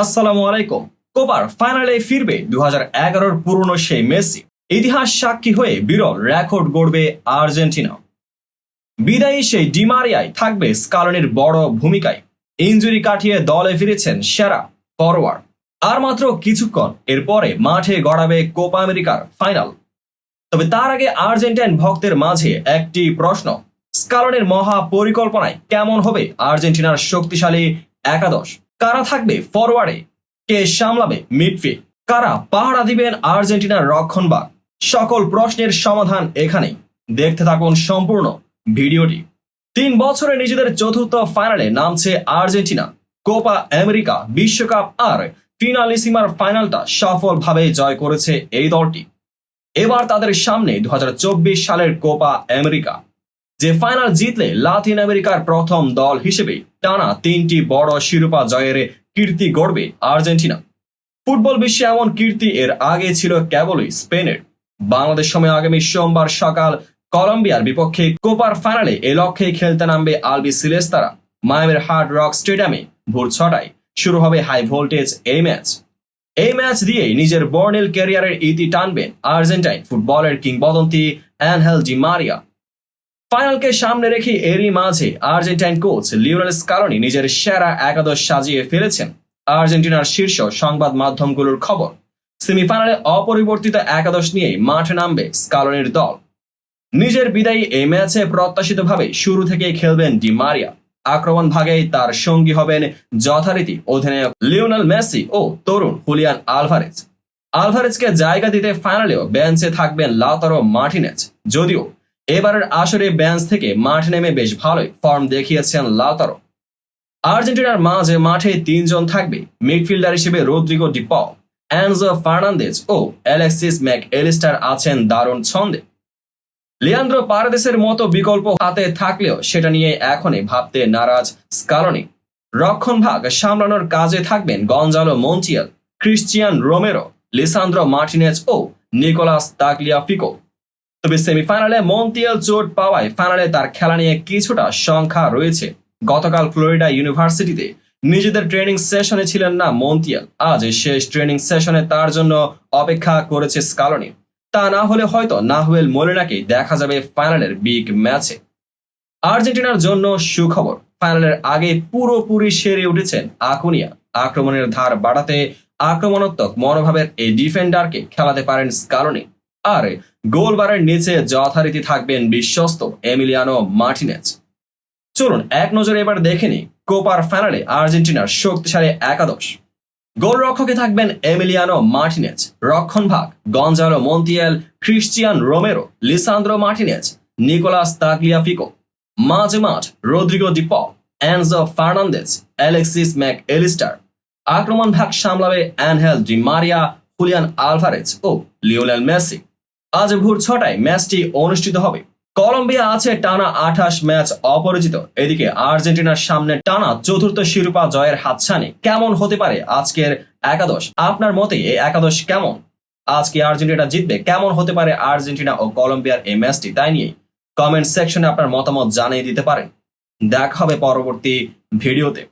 আসসালামু আলাইকুম। কোপার ফাইনালে ফিরবে দু হাজার এগারোর পুরনো সেই মেসি। ইতিহাস সাক্ষী হয়ে বিরল রেকর্ড গড়বে আর্জেন্টিনা। বিদায়ী সেই ডিমারিয়ায় থাকবে স্কালনির বড় ভূমিকায়। ইঞ্জুরি কাটিয়ে দলে ফিরেছেন সেরা ফরওয়ার্ড আর মাত্র কিছুক্ষণ এরপরে মাঠে গড়াবে কোপা আমেরিকার ফাইনাল। তবে তার আগে আর্জেন্টাইন ভক্তের মাঝে একটি প্রশ্ন, স্কালনের মহা পরিকল্পনায় কেমন হবে আর্জেন্টিনার শক্তিশালী একাদশ? কারা থাকবে? ফরওয়ার্ডে কে সামলাবে? মিডফিল্ড। কারা পাহারা দিবেন আর্জেন্টিনার রক্ষণ রক্ষণবাগ সকল প্রশ্নের সমাধান এখানেই। দেখতে থাকুন সম্পূর্ণ ভিডিওটি। তিন বছরে নিজেদের চতুর্থ ফাইনালে নামছে আর্জেন্টিনা। কোপা আমেরিকা বিশ্বকাপ আর ফিনালিসিমার ফাইনালটা সফলভাবে জয় করেছে এই দলটি। এবার তাদের সামনে দু হাজার চব্বিশ সালের কোপা আমেরিকা। যে ফাইনাল জিতলে লাতিন আমেরিকার প্রথম দল হিসেবে টানা তিনটি বড় শিরোপা জয়ের কীর্তি গড়বে আর্জেন্টিনা। ফুটবল বিশ্বে এমন কীর্তি এর আগে ছিল কেবলই স্পেনের। বাংলাদেশ সময় আগামী সোমবার সকাল কলম্বিয়ার বিপক্ষে কোপার ফাইনালে এ লক্ষ্যে খেলতে নামবে আলবি সিলেস্তারা। মায়ামের হার্ড রক স্টেডিয়ামে ভোর ছটায় শুরু হবে হাই ভোল্টেজ এই ম্যাচ। এই ম্যাচ দিয়েই নিজের বর্নেল ক্যারিয়ারের ইতি টানবেন আর্জেন্টাইন ফুটবলের কিংবদন্তি অ্যানহেল ডি মারিয়া ফাইনালকে সামনে রেখে এরই মাঝে আর্জেন্টাইন কোচ লিওনেল স্কালনি নিজের সেরা একাদশ সাজিয়ে ফেলেছেন। আর্জেন্টিনার শীর্ষ সংবাদ মাধ্যমগুলোর খবর। সেমিফাইনালে অপরিবর্তিত একাদশ নিয়েই মাঠে নামবে স্কালনির দল। নিজের বিদায়ী এই ম্যাচে প্রত্যাশিতভাবে শুরু থেকেই খেলবেন ডি মারিয়া। আক্রমণ ভাগেই তার সঙ্গী হবেন যথারীতি অধিনায়ক লিওনেল মেসি ও তরুণ হুলিয়ান আলভারেজ। আলভারেজকে জায়গা দিতে ফাইনালেও বেঞ্চে থাকবেন লাতারো মার্টিনেজ। যদিও এবারের আসরে বেঞ্চ থেকে মাঠে নেমে বেশ ভালোই ফর্ম দেখিয়েছেন লাতারো আর্জেন্টিনার মাঝে মাঠে তিনজন থাকবে মিডফিল্ডার হিসেবে Rodrigo De Paul Enzo Fernandez ও অ্যালেক্সিস ম্যাক এলিস্টার আছেন দারুণ ছন্দে। লিয়ান্দ্রো পারাদেসের মতো বিকল্প হাতে থাকলেও সেটা নিয়ে এখনই ভাবতে নারাজ স্কালনি। রক্ষণ ভাগ সামলানোর কাজে থাকবেন Gonzalo Montiel, Cristian Romero, Lisandro Martinez ও নিকোলাস তাগলিয়াফিকো। তবে সেমিফাইনালে মন্টিয়াল চোট পাওয়ায় ফাইনালে তার খেলা নিয়ে কিছুটা সংখ্যা রয়েছে। গতকাল ফ্লোরিডা ইউনিভার্সিটিতে নিজেদের ট্রেনিং সেশনে ছিলেন না মন্তিয়াল আজ শেষ ট্রেনিং সেশনে তার জন্য অপেক্ষা করেছে স্কালনি। তা না হলে হয়তো নাহুয়েল মোলেনাকেই দেখা যাবে ফাইনালের বিগ ম্যাচে। আর্জেন্টিনার জন্য সুখবর, ফাইনালের আগে পুরোপুরি সেরে উঠেছেন আকুনিয়া। আক্রমণের ধার বাড়াতে আক্রমণাত্মক মনোভাবের এই ডিফেন্ডারকে খেলাতে পারেন স্কালনি। আর গোলবারের নিচে যথারীতি থাকবেন বিশ্বস্ত এমিলিয়ানো মার্টিনেজ। চলুন, এক নজরে এবার দেখে নি কোপার ফাইনালে আর্জেন্টিনার শক্তিশালী একাদশ। গোলরক্ষকে থাকবেন এমিলিয়ানো মার্টিনেজ। রক্ষণ ভাগ, Gonzalo Montiel, Cristian Romero, Lisandro Martinez, Nicolas Tagliafico. মাঝে মাঠ Rodrigo De Paul Enzo Fernandez, Alexis Mac Allister আক্রমণ ভাগ সামলাবে Angel Di Maria Julian Alvarez ও লিওনেল মেসি। আজ ভোর ছটায় ম্যাচটি অনুষ্ঠিত হবে। কলম্বিয়া আছে টানা আঠাশ ম্যাচ অপরাজিত। এদিকে আর্জেন্টিনার সামনে টানা চতুর্থ শিরোপা জয়ের হাতছানি কেমন হতে পারে আজকের একাদশ? আপনার মতে এই একাদশ কেমন? আজকে আর্জেন্টিনা জিতবে? কেমন হতে পারে আর্জেন্টিনা ও কলম্বিয়ার এই ম্যাচটি? তাই নিয়ে কমেন্ট সেকশনে আপনার মতামত জানিয়ে দিতে পারেন। দেখা হবে পরবর্তী ভিডিওতে।